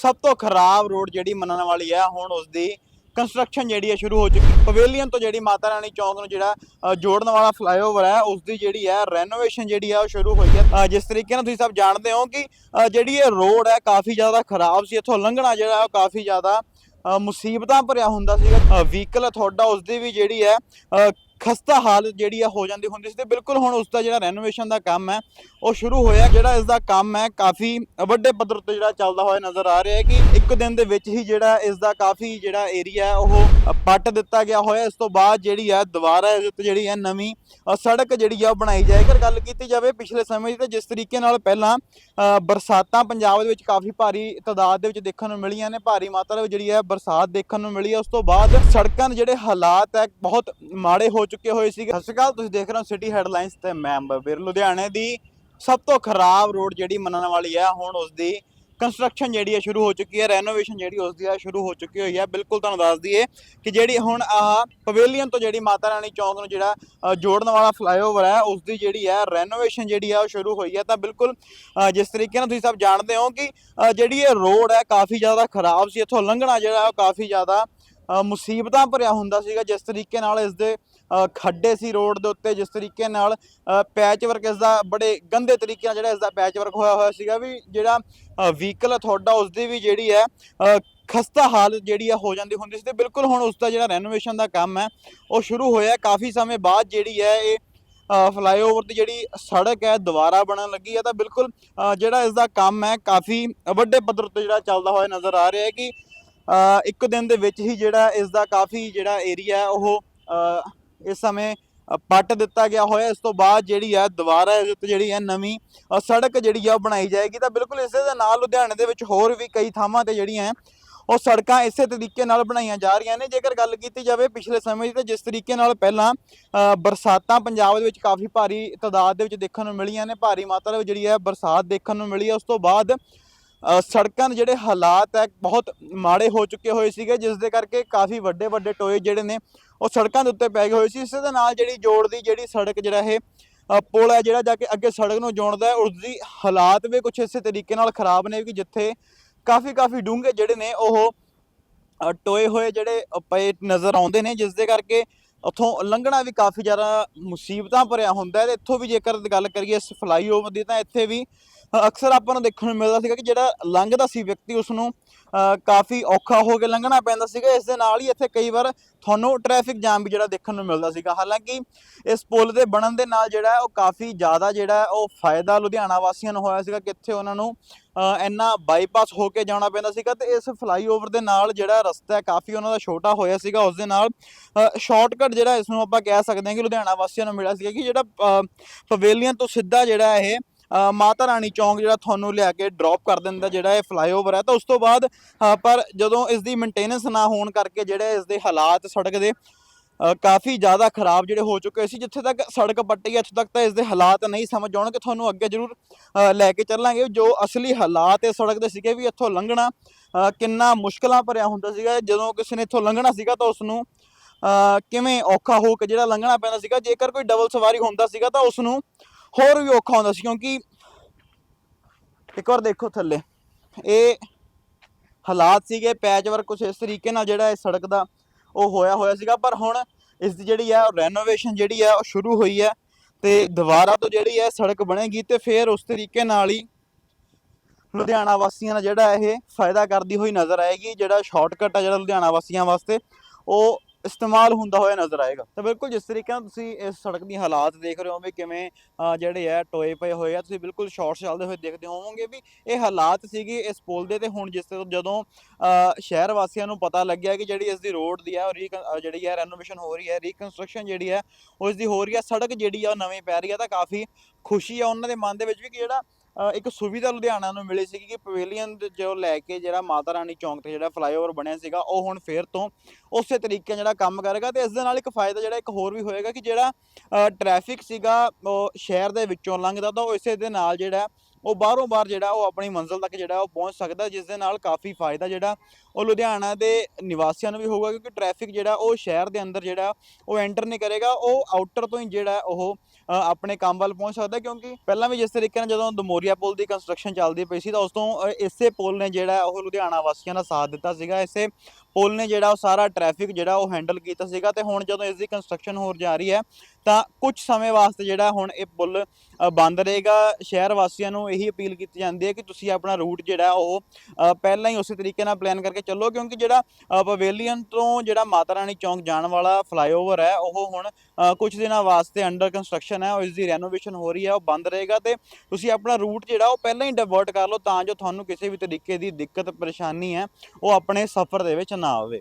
ਸਭ ਤੋਂ ਖਰਾਬ ਰੋਡ ਜਿਹੜੀ ਮੰਨਣ ਵਾਲੀ ਹੈ, ਹੁਣ ਉਸ ਦੀ ਕੰਸਟਰਕਸ਼ਨ ਜਿਹੜੀ ਹੈ ਸ਼ੁਰੂ ਹੋ ਚੁੱਕੀ ਪਵੇਲੀਅਨ ਤੋਂ ਜਿਹੜੀ ਮਾਤਾ ਰਾਣੀ ਚੌਂਕ ਨੂੰ ਜਿਹੜਾ ਜੋੜਨ ਵਾਲਾ ਫਲਾਈਓਵਰ ਹੈ ਉਸ ਦੀ ਜਿਹੜੀ ਹੈ ਰੈਨੋਵੇਸ਼ਨ ਜਿਹੜੀ ਹੈ ਉਹ ਸ਼ੁਰੂ ਹੋਈ ਹੈ। ਜਿਸ ਤਰੀਕੇ ਨਾਲ ਤੁਸੀਂ ਸਭ ਜਾਣਦੇ ਹੋ ਕਿ ਜਿਹੜੀ ਇਹ ਰੋਡ ਹੈ ਕਾਫੀ ਜ਼ਿਆਦਾ ਖਰਾਬ ਸੀ। ਇੱਥੋਂ ਲੰਘਣਾ ਜਿਹੜਾ ਉਹ ਕਾਫੀ ਜ਼ਿਆਦਾ ਮੁਸੀਬਤਾਂ ਭਰਿਆ ਹੁੰਦਾ ਸੀਗਾ। ਵਹੀਕਲ ਤੁਹਾਡਾ ਉਸ ਦੀ ਵੀ ਜਿਹੜੀ ਹੈ ਖਸਤਾ ਹਾਲਤ ਜਿਹੜੀ ਆ ਹੋ ਜਾਂਦੀ ਹੁੰਦੀ ਸੀ ਤੇ ਬਿਲਕੁਲ ਹੁਣ ਉਸ ਦਾ ਜਿਹੜਾ ਰੈਨੋਵੇਸ਼ਨ ਦਾ ਕੰਮ ਹੈ, ਉਹ ਸ਼ੁਰੂ ਹੋਇਆ, ਜਿਹੜਾ ਇਸ ਦਾ ਕੰਮ ਹੈ, ਕਾਫੀ ਵੱਡੇ ਪੱਧਰ ਤੇ ਜਿਹੜਾ ਚੱਲਦਾ ਹੋਇਆ ਨਜ਼ਰ ਆ ਰਿਹਾ ਹੈ ਕਿ ਇੱਕ ਦਿਨ ਦੇ ਵਿੱਚ ਹੀ ਜਿਹੜਾ ਇਸ ਦਾ ਕਾਫੀ ਜਿਹੜਾ ਏਰੀਆ ਉਹ ਪੱਟ ਦਿੱਤਾ ਗਿਆ ਹੋਇਆ। ਇਸ ਤੋਂ ਬਾਅਦ ਜਿਹੜੀ ਹੈ ਦੁਬਾਰਾ ਇਸ ਉੱਤੇ ਜਿਹੜੀ ਹੈ ਨਵੀਂ ਸੜਕ ਜਿਹੜੀ ਹੈ ਉਹ ਬਣਾਈ ਜਾਏਗੀ ਅਗਰ ਗੱਲ ਕੀਤੀ ਜਾਵੇ ਪਿਛਲੇ ਸਮੇਂ ਦੀ, ਤਾਂ ਜਿਸ ਤਰੀਕੇ ਨਾਲ ਪਹਿਲਾਂ ਬਰਸਾਤਾਂ ਪੰਜਾਬ ਦੇ ਵਿੱਚ ਕਾਫੀ ਭਾਰੀ ਤਾਦਾਦ ਦੇ ਵਿੱਚ ਦੇਖਣ ਨੂੰ ਮਿਲੀਆਂ ਨੇ, ਭਾਰੀ ਮਾਤਰਾ ਵਿੱਚ ਜਿਹੜੀ ਹੈ ਬਰਸਾਤ ਦੇਖਣ ਨੂੰ ਮਿਲੀ ਹੈ। ਉਸ ਤੋਂ ਬਾਅਦ ਸੜਕਾਂ ਦੇ ਜਿਹੜੇ ਹਾਲਾਤ ਹੈ, ਬਹੁਤ ਮਾੜੇ ਹੋ ਚੁੱਕੇ ਹੋਏ ਸੀਗੇ। ਸਤਿ ਸ਼੍ਰੀ ਅਕਾਲ, ਤੁਸੀਂ ਦੇਖ ਰਹੇ ਹੋ ਸਿਟੀ ਹੈਡਲਾਈਨਸ ਤੇ ਮੈਂ ਅੰਬਰ ਲੁਧਿਆਣੇ ਦੀ ਸਭ ਤੋਂ ਖਰਾਬ ਰੋਡ ਜਿਹੜੀ ਮੰਨਣ ਵਾਲੀ ਹੈ, ਹੁਣ ਉਸ ਦੀ ਕੰਸਟਰਕਸ਼ਨ ਜਿਹੜੀ ਹੈ ਸ਼ੁਰੂ ਹੋ ਚੁੱਕੀ ਹੈ ਰੈਨੋਵੇਸ਼ਨ ਜਿਹੜੀ ਉਸ ਦੀ ਹੈ, ਸ਼ੁਰੂ ਹੋ ਚੁੱਕੀ ਹੋਈ ਹੈ। ਬਿਲਕੁਲ ਤੁਹਾਨੂੰ ਦੱਸ ਦਈਏ ਕਿ ਜਿਹੜੀ ਹੁਣ ਆਹ ਪਵੇਲੀਅਨ ਤੋਂ ਜਿਹੜੀ ਮਾਤਾ ਰਾਣੀ ਚੌਂਕ ਨੂੰ ਜਿਹੜਾ ਜੋੜਨ ਵਾਲਾ ਫਲਾਈਓਵਰ ਹੈ ਉਸ ਦੀ ਜਿਹੜੀ ਹੈ ਰੈਨੋਵੇਸ਼ਨ ਜਿਹੜੀ ਹੈ ਉਹ ਸ਼ੁਰੂ ਹੋਈ ਹੈ। ਤਾਂ ਬਿਲਕੁਲ ਜਿਸ ਤਰੀਕੇ ਨਾਲ ਤੁਸੀਂ ਸਭ ਜਾਣਦੇ ਹੋ ਕਿ ਜਿਹੜੀ ਇਹ ਰੋਡ ਹੈ ਕਾਫੀ ਜ਼ਿਆਦਾ ਖਰਾਬ ਸੀ। ਇੱਥੋਂ ਲੰਘਣਾ ਜਿਹੜਾ ਉਹ ਕਾਫੀ ਜ਼ਿਆਦਾ ਮੁਸੀਬਤਾਂ ਭਰਿਆ ਹੁੰਦਾ ਸੀਗਾ। ਜਿਸ ਤਰੀਕੇ ਨਾਲ ਇਸ ਦੇ ਖੱਡੇ ਸੀ ਰੋਡ ਦੇ ਉੱਤੇ ਜਿਸ ਤਰੀਕੇ ਨਾਲ ਪੈਚ ਵਰਕ ਇਸ ਦਾ ਬੜੇ ਗੰਦੇ ਤਰੀਕੇ ਨਾਲ ਜਿਹੜਾ ਇਸ ਦਾ ਪੈਚ ਵਰਕ ਹੋਇਆ ਹੋਇਆ ਸੀਗਾ ਵੀ ਜਿਹੜਾ ਵਹੀਕਲ ਹੈ ਤੁਹਾਡਾ ਉਸ ਦੀ ਵੀ ਜਿਹੜੀ ਹੈ ਖਸਤਾ ਹਾਲਤ ਜਿਹੜੀ ਹੈ ਹੋ ਜਾਂਦੀ ਹੁੰਦੀ ਸੀ ਤੇ ਬਿਲਕੁਲ ਹੁਣ ਉਸ ਦਾ ਜਿਹੜਾ ਰੈਨੋਵੇਸ਼ਨ ਦਾ ਕੰਮ ਹੈ, ਉਹ ਸ਼ੁਰੂ ਹੋਇਆ ਕਾਫੀ ਸਮੇਂ ਬਾਅਦ ਜਿਹੜੀ ਹੈ ਇਹ ਫਲਾਈਓਵਰ ਦੀ ਜਿਹੜੀ ਸੜਕ ਹੈ ਦੁਬਾਰਾ ਬਣਨ ਲੱਗੀ ਹੈ ਤਾਂ ਬਿਲਕੁਲ ਜਿਹੜਾ ਇਸ ਦਾ ਕੰਮ ਹੈ ਕਾਫੀ ਵੱਡੇ ਪੱਧਰ ਤੇ ਜਿਹੜਾ ਚੱਲਦਾ ਹੋਇਆ ਨਜ਼ਰ ਆ ਰਿਹਾ ਹੈ ਕਿ ਇੱਕ ਦਿਨ ਦੇ ਵਿੱਚ ਹੀ ਜਿਹੜਾ ਇਸ ਦਾ ਕਾਫੀ ਜਿਹੜਾ ਏਰੀਆ ਉਹ ਇਸ ਸਮੇਂ ਪੱਟ ਦਿੱਤਾ ਗਿਆ ਹੋਇਆ। ਇਸ ਤੋਂ ਬਾਅਦ ਜਿਹੜੀ ਹੈ ਦੁਬਾਰਾ ਇਸ ਉੱਤੇ ਜਿਹੜੀ ਹੈ ਨਵੀਂ ਸੜਕ ਜਿਹੜੀ ਆ ਉਹ ਬਣਾਈ ਜਾਏਗੀ। ਤਾਂ ਬਿਲਕੁਲ ਇਸੇ ਦੇ ਨਾਲ ਲੁਧਿਆਣੇ ਦੇ ਵਿੱਚ ਹੋਰ ਵੀ ਕਈ ਥਾਵਾਂ ਤੇ ਜਿਹੜੀਆਂ ਉਹ ਸੜਕਾਂ ਇਸੇ ਤਰੀਕੇ ਨਾਲ ਬਣਾਈਆਂ ਜਾ ਰਹੀਆਂ ਨੇ। ਜੇਕਰ ਗੱਲ ਕੀਤੀ ਜਾਵੇ ਪਿਛਲੇ ਸਮੇਂ ਦੀ ਤਾਂ ਜਿਸ ਤਰੀਕੇ ਨਾਲ ਪਹਿਲਾਂ ਅ, ਬਰਸਾਤਾਂ ਪੰਜਾਬ ਦੇ ਵਿੱਚ ਕਾਫੀ ਭਾਰੀ ਤਾਦਾਦ ਦੇ ਵਿੱਚ ਦੇਖਣ ਨੂੰ ਮਿਲੀਆਂ ਨੇ। ਭਾਰੀ ਮਾਤਰਾ ਵਿੱਚ ਜਿਹੜੀ ਹੈ ਬਰਸਾਤ ਦੇਖਣ ਨੂੰ ਮਿਲੀ ਹੈ ਉਸ ਤੋਂ ਬਾਅਦ ਸੜਕਾਂ ਦੇ ਜਿਹੜੇ ਹਾਲਾਤ ਹੈ, ਬਹੁਤ ਮਾੜੇ ਹੋ ਚੁੱਕੇ ਹੋਏ ਸੀਗੇ, ਜਿਸ ਦੇ ਕਰਕੇ ਕਾਫੀ ਵੱਡੇ ਵੱਡੇ ਟੋਏ ਜਿਹੜੇ ਨੇ, ਉਹ ਸੜਕਾਂ ਦੇ ਉੱਤੇ ਪੈ ਗਏ ਹੋਏ ਸੀ। ਇਸੇ ਦੇ ਨਾਲ ਜਿਹੜੀ ਜੋੜਦੀ ਜਿਹੜੀ ਸੜਕ ਜਿਹੜਾ ਇਹ ਪੁਲ ਹੈ ਜਿਹੜਾ ਜਾ ਕੇ ਅੱਗੇ ਸੜਕ ਨੂੰ ਜੋੜਦਾ ਹੈ, ਉਸ ਦੀ ਹਾਲਾਤ ਵੀ ਕੁਝ ਇਸੇ ਤਰੀਕੇ ਨਾਲ ਖਰਾਬ ਨੇ ਕਿ ਜਿੱਥੇ ਕਾਫੀ ਕਾਫੀ ਡੂੰਘੇ ਜਿਹੜੇ ਨੇ, ਉਹ ਟੋਏ ਹੋਏ ਜਿਹੜੇ ਪਏ ਨਜ਼ਰ ਆਉਂਦੇ ਨੇ, ਜਿਸ ਦੇ ਕਰਕੇ ਉੱਥੋਂ ਲੰਘਣਾ ਵੀ ਕਾਫੀ ਜ਼ਿਆਦਾ ਮੁਸੀਬਤਾਂ ਭਰਿਆ ਹੁੰਦਾ ਹੈ। ਤੇ ਇੱਥੋਂ ਵੀ ਜੇਕਰ ਗੱਲ ਕਰੀਏ ਇਸ ਫਲਾਈਓਵਰ ਦੀ, ਤਾਂ ਇੱਥੇ ਵੀ ਅਕਸਰ ਆਪਾਂ ਨੂੰ ਦੇਖਣ ਨੂੰ ਮਿਲਦਾ ਸੀਗਾ ਕਿ ਜਿਹੜਾ ਲੰਘਦਾ ਸੀ ਵਿਅਕਤੀ ਉਸ ਨੂੰ ਕਾਫੀ ਔਖਾ ਹੋ ਕੇ ਲੰਘਣਾ ਪੈਂਦਾ ਸੀਗਾ। ਇਸ ਦੇ ਨਾਲ ਹੀ ਇੱਥੇ ਕਈ ਵਾਰ ਤੁਹਾਨੂੰ ਟ੍ਰੈਫਿਕ ਜਾਮ ਵੀ ਜਿਹੜਾ ਦੇਖਣ ਨੂੰ ਮਿਲਦਾ ਸੀਗਾ। ਹਾਲਾਂਕਿ ਇਸ ਪੁਲ ਦੇ ਬਣਨ ਦੇ ਨਾਲ ਜਿਹੜਾ ਉਹ ਕਾਫੀ ਜ਼ਿਆਦਾ ਜਿਹੜਾ ਉਹ ਫਾਇਦਾ ਲੁਧਿਆਣਾ ਵਾਸੀਆਂ ਨੂੰ ਹੋਇਆ ਸੀਗਾ ਕਿ ਇੱਥੇ ਉਹਨਾਂ ਨੂੰ ਇੰਨਾ ਬਾਈਪਾਸ ਹੋ ਕੇ ਜਾਣਾ ਪੈਂਦਾ ਸੀਗਾ ਤੇ ਇਸ ਫਲਾਈਓਵਰ ਦੇ ਨਾਲ ਜਿਹੜਾ ਰਸਤਾ ਹੈ ਕਾਫੀ ਉਹਨਾਂ ਦਾ ਛੋਟਾ ਹੋਇਆ ਸੀਗਾ। ਉਸ ਦੇ ਨਾਲ ਸ਼ਾਰਟਕਟ ਜਿਹੜਾ ਇਸ ਨੂੰ ਆਪਾਂ ਕਹਿ ਸਕਦੇ ਹਾਂ ਕਿ ਲੁਧਿਆਣਾ ਵਾਸੀਆਂ ਨੂੰ ਮਿਲਿਆ ਸੀਗਾ ਕਿ ਜਿਹੜਾ ਅ, ਪਵੇਲੀਅਨ ਤੋਂ ਸਿੱਧਾ ਜਿਹੜਾ ਇਹ ਮਾਤਾ ਰਾਣੀ ਚੌਂਕ ਜਿਹੜਾ ਤੁਹਾਨੂੰ ਲਿਆ ਕੇ ਡ੍ਰੌਪ ਕਰ ਦਿੰਦਾ ਜਿਹੜਾ ਇਹ ਫਲਾਈਓਵਰ ਹੈ ਤਾਂ ਉਸ ਤੋਂ ਬਾਅਦ ਪਰ ਜਦੋਂ ਇਸ ਦੀ ਮੇਨਟੇਨੈਂਸ ਨਾ ਹੋਣ ਕਰਕੇ ਜਿਹੜੇ ਇਸ ਦੇ ਹਾਲਾਤ ਸੜਕ ਦੇ ਕਾਫੀ ਜ਼ਿਆਦਾ ਖਰਾਬ ਜਿਹੜੇ ਹੋ ਚੁੱਕੇ ਸੀ ਜਿੱਥੇ ਤੱਕ ਸੜਕ ਪੱਟੀ ਹੈ, ਇੱਥੇ ਤੱਕ ਤਾਂ ਇਸ ਦੇ ਹਾਲਾਤ ਨਹੀਂ ਸਮਝ ਆਉਣਗੇ ਤੁਹਾਨੂੰ ਅੱਗੇ ਜ਼ਰੂਰ ਲੈ ਕੇ ਚੱਲਾਂਗੇ। ਜੋ ਅਸਲੀ ਹਾਲਾਤ ਇਹ ਸੜਕ ਦੇ ਸੀਗੇ ਵੀ ਇੱਥੋਂ ਲੰਘਣਾ ਕਿੰਨਾ ਮੁਸ਼ਕਲਾਂ ਭਰਿਆ ਹੁੰਦਾ ਸੀਗਾ ਜਦੋਂ ਕਿਸੇ ਨੇ ਇੱਥੋਂ ਲੰਘਣਾ ਸੀਗਾ ਤਾਂ ਉਸ ਨੂੰ ਕਿਵੇਂ ਔਖਾ ਹੋ ਕੇ ਜਿਹੜਾ ਲੰਘਣਾ ਪੈਂਦਾ ਸੀਗਾ ਜੇਕਰ ਕੋਈ ਡਬਲ ਸਵਾਰੀ ਹੁੰਦਾ ਸੀਗਾ ਤਾਂ ਉਸ ਨੂੰ ਹੋਰ ਵੀ ਔਖਾ ਹੁੰਦਾ ਸੀ ਕਿਉਂਕਿ ਇੱਕ ਵਾਰ ਦੇਖੋ ਥੱਲੇ, ਇਹ ਹਾਲਾਤ ਸੀਗੇ ਪੈਚ ਵਰਕ ਕੁਛ ਇਸ ਤਰੀਕੇ ਨਾਲ ਜਿਹੜਾ ਇਹ ਸੜਕ ਦਾ ਉਹ ਹੋਇਆ ਹੋਇਆ ਸੀਗਾ, ਪਰ ਹੁਣ ਇਸ ਦੀ ਜਿਹੜੀ ਹੈ ਰੈਨੋਵੇਸ਼ਨ ਜਿਹੜੀ ਹੈ ਉਹ ਸ਼ੁਰੂ ਹੋਈ ਹੈ ਤੇ ਦੁਬਾਰਾ ਤੋਂ ਜਿਹੜੀ ਹੈ ਸੜਕ ਬਣੇਗੀ ਤੇ ਫਿਰ ਉਸ ਤਰੀਕੇ ਨਾਲ ਹੀ ਲੁਧਿਆਣਾ ਵਾਸੀਆਂ ਦਾ ਜਿਹੜਾ ਇਹ ਫਾਇਦਾ ਕਰਦੀ ਹੋਈ ਨਜ਼ਰ ਆਏਗੀ, ਜਿਹੜਾ ਸ਼ਾਰਟਕਟ ਆ ਜਿਹੜਾ ਲੁਧਿਆਣਾ ਵਾਸੀਆਂ ਵਾਸਤੇ, ਉਹ ਇਸਤੇਮਾਲ ਹੁੰਦਾ ਹੋਇਆ ਨਜ਼ਰ ਆਏਗਾ। ਤਾਂ ਬਿਲਕੁਲ ਜਿਸ ਤਰੀਕੇ ਨਾਲ ਤੁਸੀਂ ਇਸ ਸੜਕ ਦੀ ਹਾਲਾਤ ਦੇਖ ਰਹੇ ਹੋ ਵੀ ਕਿਵੇਂ ਜਿਹੜੇ ਆ, ਟੋਏ ਪਏ ਹੋਏ ਆ, ਤੁਸੀਂ ਬਿਲਕੁਲ ਸ਼ਾਰਟਸ ਚੱਲਦੇ ਹੋਏ ਦੇਖਦੇ ਹੋਵੋਗੇ ਵੀ ਇਹ ਹਾਲਾਤ ਸੀਗੇ ਇਸ ਪੁਲ ਦੇ ਤੇ ਹੁਣ ਜਿਸ ਤਰ੍ਹਾਂ ਜਦੋਂ ਸ਼ਹਿਰ ਵਾਸੀਆਂ ਨੂੰ ਪਤਾ ਲੱਗਿਆ ਕਿ ਜਿਹੜੀ ਇਸ ਦੀ ਰੋਡ ਦੀ ਆ ਰੀ ਜਿਹੜੀ ਹੈ ਰੈਨੋਵੇਸ਼ਨ ਹੋ ਰਹੀ ਹੈ ਰੀਕਨਸਟਰਕਸ਼ਨ ਜਿਹੜੀ ਹੈ ਉਸ ਦੀ ਹੋ ਰਹੀ ਹੈ ਸੜਕ ਜਿਹੜੀ ਆ ਉਹ ਨਵੀਂ ਪੈ ਰਹੀ ਹੈ ਤਾਂ ਕਾਫੀ ਖੁਸ਼ੀ ਆ ਉਹਨਾਂ ਦੇ ਮਨ ਦੇ ਵਿੱਚ ਵੀ ਕਿ ਜਿਹੜਾ ਇੱਕ ਸੁਵਿਧਾ ਲੁਧਿਆਣਾ ਨੂੰ ਮਿਲੀ ਸੀਗੀ ਕਿ ਪਵੇਲੀਅਨ ਜੋ ਲੈ ਕੇ ਜਿਹੜਾ ਮਾਤਾ ਰਾਣੀ ਚੌਂਕ ਤੇ ਜਿਹੜਾ ਫਲਾਈਓਵਰ ਬਣਿਆ ਸੀਗਾ, ਉਹ ਹੁਣ ਫੇਰ ਤੋਂ ਉਸੇ ਤਰੀਕੇ ਨਾਲ ਜਿਹੜਾ ਕੰਮ ਕਰੇਗਾ ਤੇ ਇਸ ਦੇ ਨਾਲ ਇੱਕ ਫਾਇਦਾ ਜਿਹੜਾ ਇੱਕ ਹੋਰ ਵੀ ਹੋਏਗਾ ਕਿ ਜਿਹੜਾ ਟ੍ਰੈਫਿਕ ਸੀਗਾ, ਉਹ ਸ਼ਹਿਰ ਦੇ ਵਿੱਚੋਂ ਲੰਘਦਾ ਤਾਂ ਉਹ ਇਸੇ ਦੇ ਨਾਲ ਜਿਹੜਾ, ਉਹ ਬਾਹਰੋਂ ਬਾਹਰ ਜਿਹੜਾ ਉਹ ਆਪਣੀ ਮੰਜ਼ਿਲ ਤੱਕ ਜਿਹੜਾ ਉਹ ਪਹੁੰਚ ਸਕਦਾ, ਜਿਸ ਦੇ ਨਾਲ ਕਾਫੀ ਫਾਇਦਾ ਜਿਹੜਾ ਉਹ ਲੁਧਿਆਣਾ ਦੇ ਨਿਵਾਸੀਆਂ ਨੂੰ ਵੀ ਹੋਊਗਾ ਕਿਉਂਕਿ ਟ੍ਰੈਫਿਕ ਜਿਹੜਾ ਉਹ ਸ਼ਹਿਰ ਦੇ ਅੰਦਰ ਜਿਹੜਾ ਉਹ ਐਂਟਰ ਨਹੀਂ ਕਰੇਗਾ, ਉਹ ਆਊਟਰ ਤੋਂ ਹੀ ਜਿਹੜਾ ਉਹ ਆਪਣੇ ਕੰਮ ਵੱਲ ਪਹੁੰਚ ਸਕਦਾ ਕਿਉਂਕਿ ਪਹਿਲਾਂ ਵੀ ਜਿਸ ਤਰੀਕੇ ਨਾਲ ਜਦੋਂ ਦਮੋਰੀਆ ਪੁਲ ਦੀ ਕੰਸਟਰਕਸ਼ਨ ਚੱਲਦੀ ਪਈ ਸੀ ਤਾਂ ਉਸ ਤੋਂ ਇਸੇ ਪੁਲ ਨੇ ਜਿਹੜਾ ਉਹ ਲੁਧਿਆਣਾ ਵਾਸੀਆਂ ਦਾ ਸਾਥ ਦਿੱਤਾ ਸੀਗਾ। ਇਸੇ ਪੁਲ ਨੇ ਜਿਹੜਾ ਉਹ ਸਾਰਾ ਟ੍ਰੈਫਿਕ ਜਿਹੜਾ ਉਹ ਹੈਂਡਲ ਕੀਤਾ ਸੀਗਾ ਤੇ ਹੁਣ ਜਦੋਂ ਇਸ ਦੀ ਕੰਸਟਰਕਸ਼ਨ ਹੋਰ ਜਾ ਰਹੀ ਹੈ, ਤਾਂ ਕੁਝ ਸਮੇਂ ਵਾਸਤੇ ਜਿਹੜਾ ਹੁਣ ਇਹ ਪੁਲ ਬੰਦ ਰਹੇਗਾ। ਸ਼ਹਿਰ ਵਾਸੀਆਂ ਨੂੰ ਇਹੀ ਅਪੀਲ ਕੀਤੀ ਜਾਂਦੀ ਹੈ ਕਿ ਤੁਸੀਂ ਆਪਣਾ ਰੂਟ ਜਿਹੜਾ ਉਹ ਪਹਿਲਾਂ ਹੀ ਉਸੇ ਤਰੀਕੇ ਨਾਲ ਪਲਾਨ ਕਰਕੇ ਚੱਲੋ, ਕਿਉਂਕਿ ਜਿਹੜਾ ਪਵੇਲੀਅਨ ਤੋਂ ਜਿਹੜਾ ਮਾਤਾ ਰਾਣੀ ਚੌਂਕ ਜਾਣ ਵਾਲਾ ਫਲਾਈਓਵਰ ਹੈ, ਉਹ ਹੁਣ ਕੁਝ ਦਿਨਾਂ ਵਾਸਤੇ ਅੰਡਰ ਕੰਸਟਰਕਸ਼ਨ ਹੈ, ਉਹ ਇਸ ਦੀ ਰੈਨੋਵੇਸ਼ਨ ਹੋ ਰਹੀ ਹੈ, ਉਹ ਬੰਦ ਰਹੇਗਾ ਤੇ ਤੁਸੀਂ ਆਪਣਾ ਰੂਟ ਜਿਹੜਾ ਉਹ ਪਹਿਲਾਂ ਹੀ ਡਿਵਰਟ ਕਰ ਲਓ, ਤਾਂ ਜੋ ਤੁਹਾਨੂੰ ਕਿਸੇ ਵੀ ਤਰੀਕੇ ਦੀ ਦਿੱਕਤ, ਪਰੇਸ਼ਾਨੀ ਹੈ, ਉਹ ਆਪਣੇ ਸਫ਼ਰ ਦੇ ਵਿੱਚ ਨਾ ના આવે